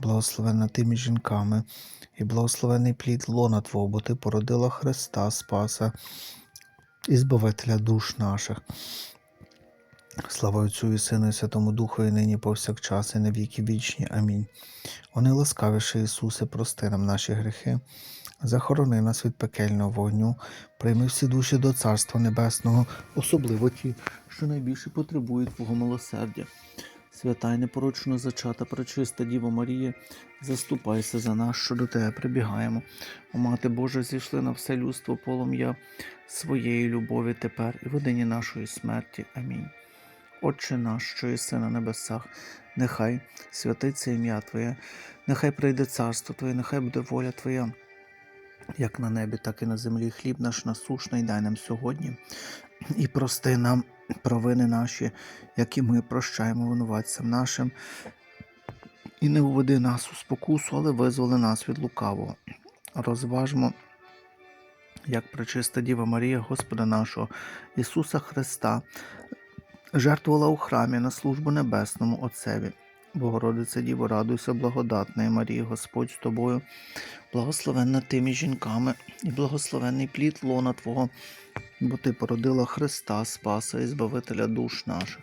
благословенна ти між жінками, і благословений плід лона Твого, бо ти породила Христа, Спаса і Збавителя душ наших. Слава Отцю і Сину, і Святому Духу, і нині повсякчас, і на віки вічні. Амінь. О неласкавіше Ісусе, прости нам наші гріхи, захорони нас від пекельного вогню, прийми всі душі до Царства Небесного, особливо ті, що найбільше потребують Твого милосердя. Свята й непорочно зачата, пречиста Діво Марія, заступайся за нас, що до Тебе прибігаємо. О Мати Божа, зійшли на все людство полум'я своєї любові тепер і в годині нашої смерті. Амінь. Отче наш, що єси на небесах, нехай святиться ім'я Твоє, нехай прийде царство Твоє, нехай буде воля Твоя, як на небі, так і на землі. Хліб наш насушний дай нам сьогодні, і прости нам провини наші, які ми прощаємо винуватцям нашим. І не уведи нас у спокусу, але визволи нас від лукавого. Розважмо, як пречиста Діва Марія, Господа нашого Ісуса Христа, жертвувала у храмі на службу небесному Отцеві. Богородице Діво, радуйся, благодатна Марія, Господь з тобою, благословенна ти між жінками, і благословенний плід лона Твого, бо ти породила Христа, Спаса і Збавителя душ наших.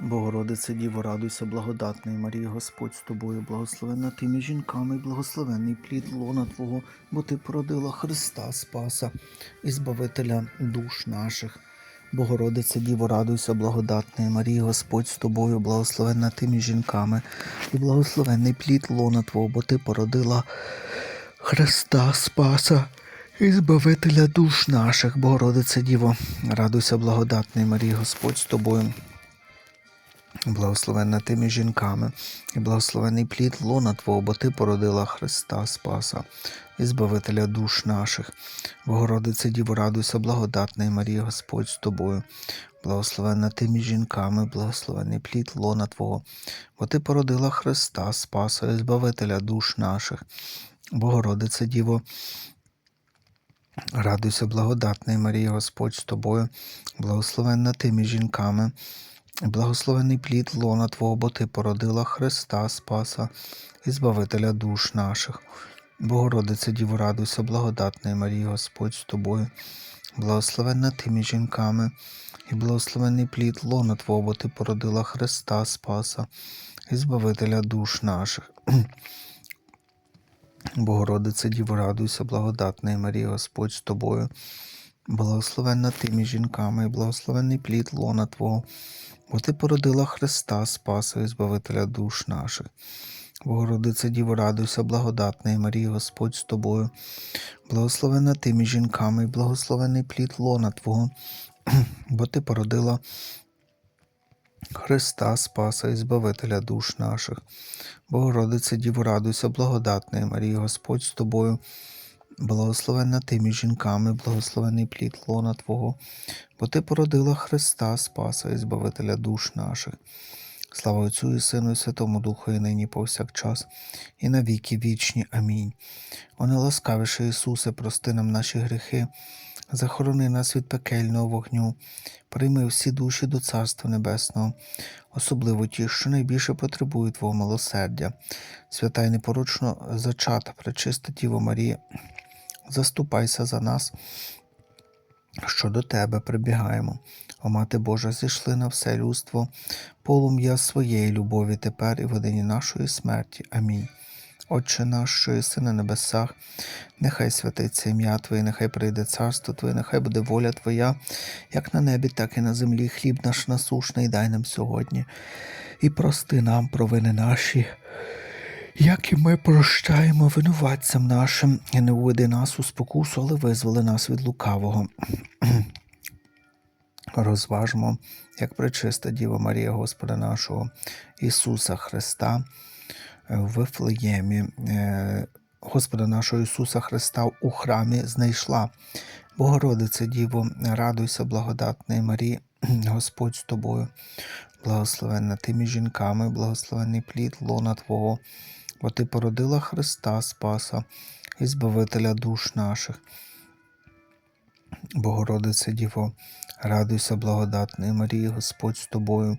Богородице Діво, радуйся, благодатний Марія, Господь з тобою, благословенна ти між жінками, і благословенний плід лона Твого, бо ти породила Христа, Спаса і Збавителя душ наших. Богородице Діво, радуйся, благодатний Марія, Господь з тобою, благословенна ти між жінками, і благословенний плід лона Твого, бо ти породила Христа Спаса і Збавителя душ наших. Богородице Діво, радуйся, благодатний Марія, Господь з тобою. Благословенна ти між жінками, і благословений плід лона Твого, бо ти породила Христа Спаса і Збавителя душ наших. Богородице Діво, радуйся, благодатний Марія, Господь з тобою. Благословенна ти між жінками, благословений плід лона Твого, бо ти породила Христа Спаса і Збавителя душ наших. Богородице Діво, радуйся, благодатний Марія, Господь з тобою, благословенна ти між жінками. Благословений плід лона Твого, бо Ти породила Христа, Спаса і Збавителя душ наших. Богородице Діво, радуйся, благодатний Марія, Господь з тобою, благословенна ти між жінками, і благословений плід лона Твого, бо Ти породила Христа, Спаса і Збавителя душ наших. Богородице Діво, радуйся, благодатний Марія, Господь з тобою, благословенна ти між жінками, і благословений плід лона Твого, бо ти породила Христа, Спаса і Збавителя душ наших. Богородице Діво, радуйся, благодатний Марія, Господь з тобою, благословенна ти між жінками, і благословений плід лона Твого, бо ти породила Христа, Спаса і Збавителя душ наших. Богородице Діво, радуйся, благодатний Марія, Господь з тобою, благословенна ти між жінками, благословений плід лона Твого, бо ти породила Христа, Спаса і Збавителя душ наших. Слава Отцю і Сину, і Святому Духу, і нині повсякчас, і на віки вічні. Амінь. О неласкавіше Ісусе, прости нам наші гріхи, захорони нас від пекельного вогню, прийми всі душі до Царства Небесного, особливо ті, що найбільше потребують Твого милосердя. Свята й непорочно зачата, пречиста Діво Марія, заступайся за нас, що до Тебе прибігаємо. О Мати Божа, зійшли на все людство, полум'я своєї любові тепер і в годині нашої смерті. Амінь. Отче наш, що єси на небесах, нехай святиться ім'я Твоє, нехай прийде царство Твоє, нехай буде воля Твоя, як на небі, так і на землі. Хліб наш насушний дай нам сьогодні. І прости нам провини наші, як і ми прощаємо винуватцям нашим, і не уведи нас у спокусу, але визволи нас від лукавого. розважмо, як пречиста Діва Марія Господа нашого Ісуса Христа Вифлеємі, е, Господа нашого Ісуса Христа у храмі знайшла. Богородице Діво, радуйся, благодатної Марії, Господь з тобою, благословенна ти між жінками, благословенний плід лона Твого, бо Ти породила Христа Спаса і Збавителя душ наших. Богородице Діво, радуйся, благодатної Марії, Господь з тобою,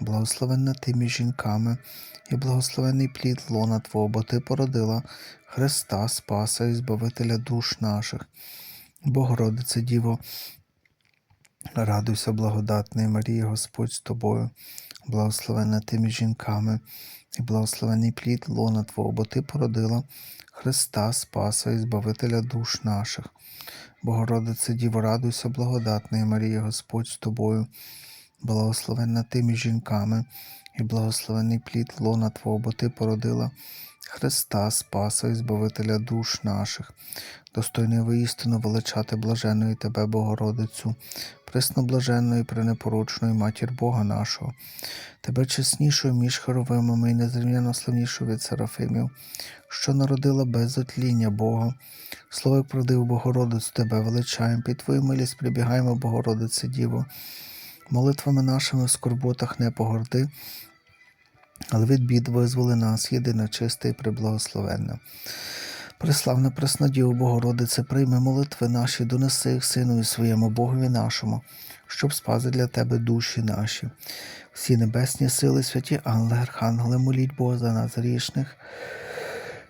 благословенна ти між жінками, і благословений плід лона Твого, бо Ти породила Христа Спаса і Збавителя душ наших. Богородице Діво, Радуйся, благодатної Марії, Господь з тобою, благословенна ти між жінками, і благословений плід лона Твого, бо Ти породила Христа Спаса і Збавителя душ наших. Богородице Діво, радуйся, благодатної Марії, Господь з тобою, благословенна ти між жінками, і благословений плід лона Твого, бо Ти породила Христа Спаса і Збавителя душ наших. Достойний воістину величати блаженної Тебе, Богородицю, пресноблаженної, пренепорочної матір Бога нашого, Тебе чеснішою між хоровимами і незрівняно славнішою від Серафимів, що народила без отління Бога. Слово правдив Богородицю Тебе величаємо, під Твою милість прибігаємо, Богородице Діво. Молитвами нашими в скорботах не погорди, але від бід визволи нас, єдина чиста і приблагословенна. Преславна Преснодіво Богородице, прийми молитви наші, донеси їх Сину і своєму Богові нашому, щоб спази для Тебе душі наші. Всі небесні сили, святі ангели, архангели, моліть Бога за нас грішних,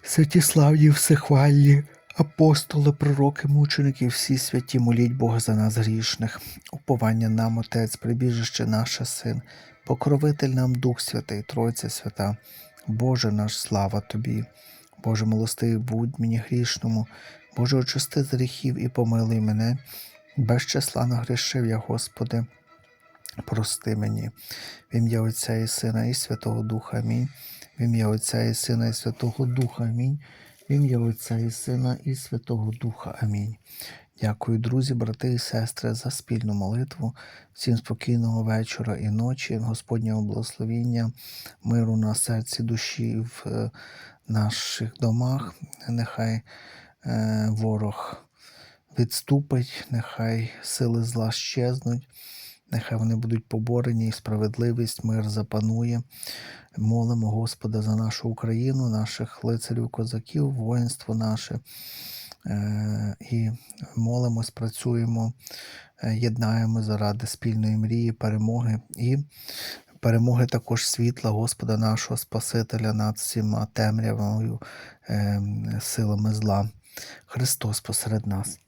святі славні, всехвальні, апостоли, пророки, мученики, всі святі, моліть Бога за нас грішних. Уповання нам, Отець, прибіжище наше Син, покровитель нам Дух Святий, Тройця Свята, Боже наш, слава Тобі. Боже милостивий, будь мені грішному, Боже, очисти з гріхів і помилуй мене, без числа нагрішив я, Господи, прости мені. В ім'я Отця і Сина, і Святого Духа Амінь. В ім'я Отця і Сина, і Святого Духа Амінь. В ім'я Отця і Сина, і Святого Духа Амінь. Дякую, друзі, брати і сестри, за спільну молитву. Всім спокійного вечора і ночі, Господнього благословіння, миру на серці душі в е, наших домах. Нехай е, ворог відступить, нехай сили зла щезнуть, нехай вони будуть поборені, і справедливість, мир запанує. Молимо Господа за нашу Україну, наших лицарів, козаків, воїнство наше. Е, І молимось, працюємо, е, єднаємо заради спільної мрії, перемоги і перемоги також світла Господа нашого Спасителя над всіма темрявою, е, силами зла. Христос посеред нас.